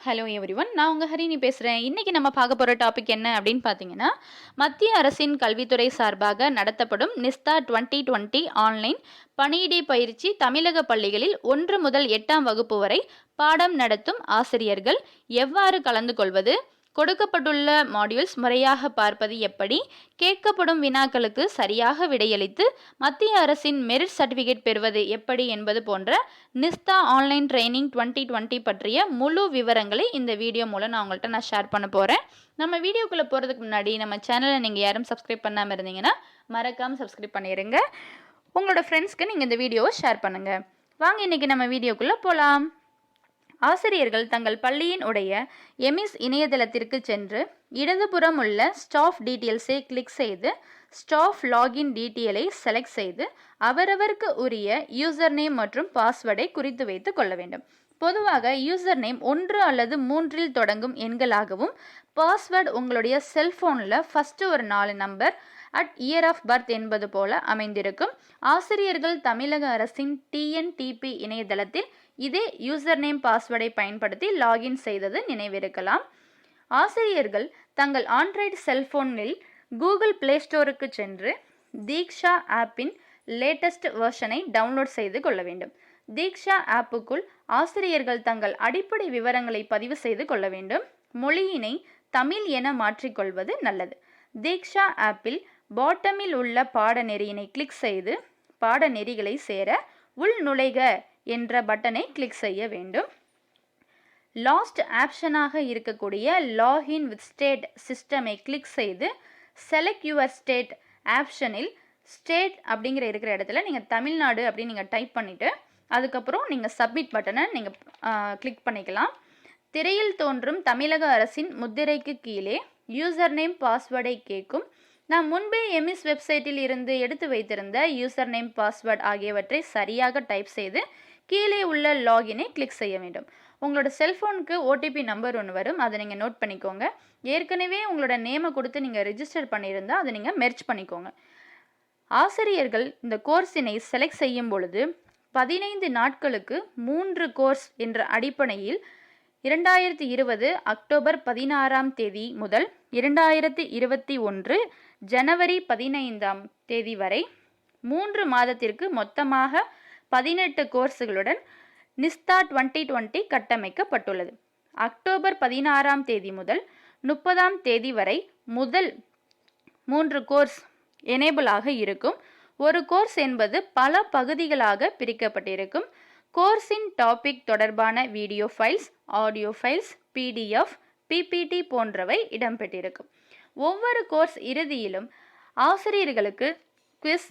Hello everyone நான் உங்கள் ஹரிணி பேசுகிறேன் இன்றைக்கி நம்ம பார்க்க போகிற டாபிக் என்ன அப்படின்னு பார்த்தீங்கன்னா மத்திய அரசின் கல்வித்துறை சார்பாக நடத்தப்படும் நிஸ்தா டுவெண்ட்டி டுவெண்ட்டி ஆன்லைன் பணியிடை பயிற்சி தமிழக பள்ளிகளில் ஒன்று முதல் எட்டாம் வகுப்பு வரை பாடம் நடத்தும் ஆசிரியர்கள் எவ்வாறு கலந்து கொள்வது? கொடுக்கப்பட்டுள்ள மாடியூல்ஸ் முறையாக பார்ப்பது எப்படி? கேட்கப்படும் வினாக்களுக்கு சரியாக விடையளித்து மத்திய அரசின் மெரிட் சர்டிஃபிகேட் பெறுவது எப்படி என்பது போன்ற Nishtha online training twenty twenty பற்றிய முழு விவரங்களை இந்த வீடியோ மூலம் நான் உங்கள்கிட்ட நான் ஷேர் பண்ண போகிறேன் நம்ம வீடியோக்குள்ளே போகிறதுக்கு முன்னாடி நம்ம சேனலை நீங்கள் யாரும் சப்ஸ்கிரைப் பண்ணாமல் இருந்தீங்கன்னா மறக்காமல் சப்ஸ்கிரைப் பண்ணிடுங்க உங்களோட ஃப்ரெண்ட்ஸ்க்கு நீங்கள் இந்த வீடியோவை ஷேர் பண்ணுங்கள் வாங்க இன்றைக்கி நம்ம வீடியோக்குள்ளே போகலாம் ஆசிரியர்கள் தங்கள் பள்ளியின் உடைய எமிஸ் இணையதளத்திற்கு சென்று இடதுபுறம் உள்ள ஸ்டாஃப் டீட்டெயில்ஸை கிளிக் செய்து ஸ்டாஃப் லாகின் டீட்டெயிலை செலக்ட் செய்து அவரவருக்கு உரிய யூசர் நேம் மற்றும் பாஸ்வேர்டை குறித்து வைத்து கொள்ள வேண்டும். பொதுவாக யூசர் நேம் ஒன்று அல்லது மூன்றில் தொடங்கும் எண்களாகவும் பாஸ்வேர்டு உங்களுடைய செல்ஃபோனில் ஃபஸ்ட்டு ஒரு நாலு number at year of birth என்பது போல அமைந்திருக்கும். ஆசிரியர்கள் தமிழக அரசின் டிஎன்டிபி இணையதளத்தில் இதே யூசர் நேம் பாஸ்வேர்டை பயன்படுத்தி லாகின் செய்தது நினைவிருக்கலாம். ஆசிரியர்கள் தங்கள் ஆண்ட்ராய்டு செல்போனில் கூகுள் பிளே ஸ்டோருக்கு சென்று தீக்ஷா ஆப்பின் லேட்டஸ்ட் வெர்ஷனை டவுன்லோட் செய்து கொள்ள வேண்டும். தீக்ஷா ஆப்புக்குள் ஆசிரியர்கள் தங்கள் அடிப்படை விவரங்களை பதிவு செய்து கொள்ள வேண்டும். மொழியினை தமிழ் என மாற்றிக்கொள்வது நல்லது. தீக்ஷா ஆப்பில் பாட்டமில் உள்ள பாடநெறியினை கிளிக் செய்து பாடநெறிகளை சேர உள் நுழைக என்ற பட்டனை கிளிக் செய்ய வேண்டும். லாஸ்ட் ஆப்ஷனாக இருக்கக்கூடிய லாகின் வித் ஸ்டேட் சிஸ்டமை கிளிக் செய்து செலக்ட் யுவர் ஸ்டேட் ஆப்ஷனில் ஸ்டேட் அப்படிங்கிற இருக்கிற இடத்துல நீங்கள் தமிழ்நாடு அப்படின்னு நீங்கள் டைப் பண்ணிவிட்டு அதுக்கப்புறம் நீங்கள் சப்மிட் பட்டனை நீங்கள் கிளிக் பண்ணிக்கலாம். திரையில் தோன்றும் தமிழக அரசின் முத்திரைக்கு கீழே யூசர் நேம் பாஸ்வேர்டை கேட்கும். நான் முன்பே எமிஸ் வெப்சைட்டில் இருந்து எடுத்து வைத்திருந்த யூசர் நேம் பாஸ்வேர்ட் ஆகியவற்றை சரியாக டைப் செய்து கீழே உள்ள லாகினை கிளிக் செய்ய வேண்டும். உங்களோட செல்ஃபோனுக்கு ஓடிபி நம்பர் ஒன்று வரும். அதை நீங்கள் நோட் பண்ணிக்கோங்க. ஏற்கனவே உங்களோட நேமை கொடுத்து நீங்கள் ரிஜிஸ்டர் பண்ணியிருந்தால் அதை நீங்கள் மெர்ச் பண்ணிக்கோங்க. ஆசிரியர்கள் இந்த கோர்ஸினை செலக்ட் செய்யும் பொழுது பதினைந்து நாட்களுக்கு மூன்று கோர்ஸ் என்ற அடிப்படையில் இரண்டாயிரத்தி இருபது அக்டோபர் பதினாறாம் தேதி முதல் இரண்டாயிரத்தி இருபத்தி ஒன்று ஜனவரி பதினைந்தாம் தேதி வரை மூன்று மாதத்திற்கு மொத்தமாக பதினெட்டு கோர்ஸுகளுடன் நிஸ்தா டுவெண்ட்டி டுவெண்ட்டி கட்டமைக்கப்பட்டுள்ளது. அக்டோபர் பதினாறாம் தேதி முதல் முப்பதாம் தேதி வரை முதல் மூன்று கோர்ஸ் எனேபிளாக இருக்கும். ஒரு கோர்ஸ் என்பது பல பகுதிகளாக பிரிக்கப்பட்டிருக்கும். கோர்ஸின் டாபிக் தொடர்பான video files audio files PDF PPT போன்றவை இடம்பெற்றிருக்கும். ஒவ்வொரு கோர்ஸ் இறுதியிலும் ஆசிரியர்களுக்கு குவிஸ்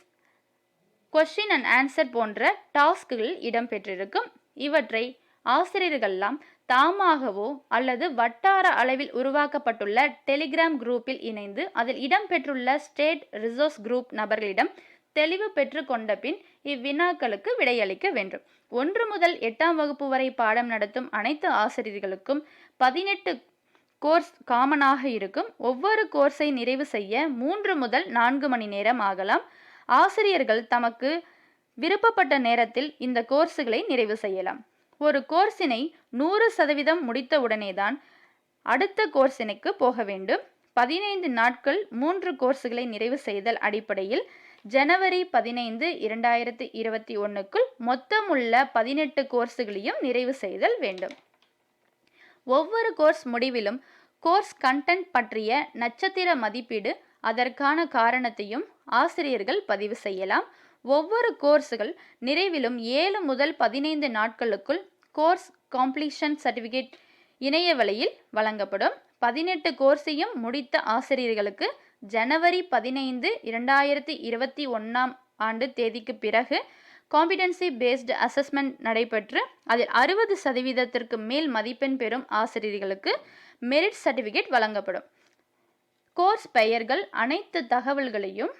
கொஷின் அண்ட் ஆன்சர் போன்ற டாஸ்க்குகள் இடம்பெற்றிருக்கும். இவற்றை ஆசிரியர்கள்லாம் தாமாகவோ அல்லது வட்டார அளவில் உருவாக்கப்பட்டுள்ள டெலிகிராம் குரூப்பில் இணைந்து அதில் இடம்பெற்றுள்ள ஸ்டேட் ரிசோர்ஸ் குரூப் நபர்களிடம் தெளிவு பெற்று கொண்ட பின் இவ்வினாக்களுக்கு விடையளிக்க வேண்டும். ஒன்று முதல் எட்டாம் வகுப்பு வரை பாடம் நடத்தும் அனைத்து ஆசிரியர்களுக்கும் பதினெட்டு கோர்ஸ் காமனாக இருக்கும். ஒவ்வொரு கோர்ஸை நிறைவு செய்ய மூன்று முதல் நான்கு மணி நேரம் ஆகலாம். ஆசிரியர்கள் தமக்கு விருப்பப்பட்ட நேரத்தில் இந்த கோர்ஸுகளை நிறைவு செய்யலாம். ஒரு கோர்ஸினை நூறு சதவீதம் முடித்த உடனேதான் அடுத்த கோர்ஸினைக்கு போக வேண்டும். பதினைந்து நாட்கள் மூன்று கோர்ஸுகளை நிறைவு செய்தல் அடிப்படையில் ஜனவரி பதினைந்து இரண்டாயிரத்தி இருபத்தி ஒன்றுக்குள் மொத்தம் உள்ள பதினெட்டு கோர்ஸுகளையும் நிறைவு செய்தல் வேண்டும். ஒவ்வொரு கோர்ஸ் முடிவிலும் கோர்ஸ் கண்டென்ட் பற்றிய நட்சத்திர மதிப்பீடு அதற்கான காரணத்தையும் ஆசிரியர்கள் பதிவு செய்யலாம். ஒவ்வொரு கோர்ஸுகள் நிறைவிலும் ஏழு முதல் பதினைந்து நாட்களுக்குள் கோர்ஸ் காம்ப்ளீஷன் சர்டிஃபிகேட் இணைய வழியில் வழங்கப்படும். பதினெட்டு கோர்ஸையும் முடித்த ஆசிரியர்களுக்கு ஜனவரி பதினைந்து இரண்டாயிரத்தி இருபத்தி ஒன்றாம் ஆண்டு தேதிக்கு பிறகு காம்பிடன்சி பேஸ்டு அசஸ்மெண்ட் நடைபெற்று அதில் அறுபது சதவீதத்திற்கு மேல் மதிப்பெண் பெறும் ஆசிரியர்களுக்கு மெரிட் சர்டிஃபிகேட் வழங்கப்படும். கோர்ஸ் பெயர்கள் அனைத்து தகவல்களையும்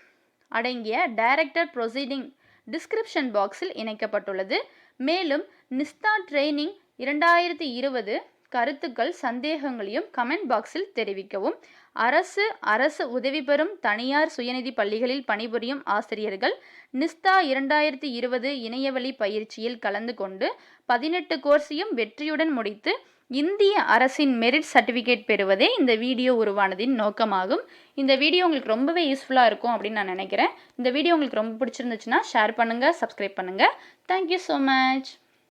அடங்கிய டைரக்டர் ப்ரொசீடிங் டிஸ்கிரிப்ஷன் பாக்ஸில் இணைக்கப்பட்டுள்ளது. மேலும் நிஸ்தா ட்ரைனிங் இரண்டாயிரத்தி இருபது கருத்துக்கள் சந்தேகங்களையும் கமெண்ட் பாக்ஸில் தெரிவிக்கவும். அரசு அரசு உதவி பெறும் தனியார் சுயநிதி பள்ளிகளில் பணிபுரியும் ஆசிரியர்கள் நிஸ்தா இரண்டாயிரத்தி இருபது இணையவழி பயிற்சியில் கலந்து கொண்டு பதினெட்டு கோர்ஸையும் வெற்றியுடன் முடித்து இந்திய அரசின் மெரிட் சர்டிஃபிகேட் பெறுவதே இந்த வீடியோ உருவானதின் நோக்கமாகும். இந்த வீடியோ உங்களுக்கு ரொம்பவே யூஸ்ஃபுல்லாக இருக்கும் அப்படின்னு நான் நினைக்கிறேன். இந்த வீடியோ உங்களுக்கு ரொம்ப பிடிச்சிருந்துச்சுன்னா ஷேர் பண்ணுங்கள் சப்ஸ்கிரைப் பண்ணுங்கள் தேங்க்யூ ஸோ மச்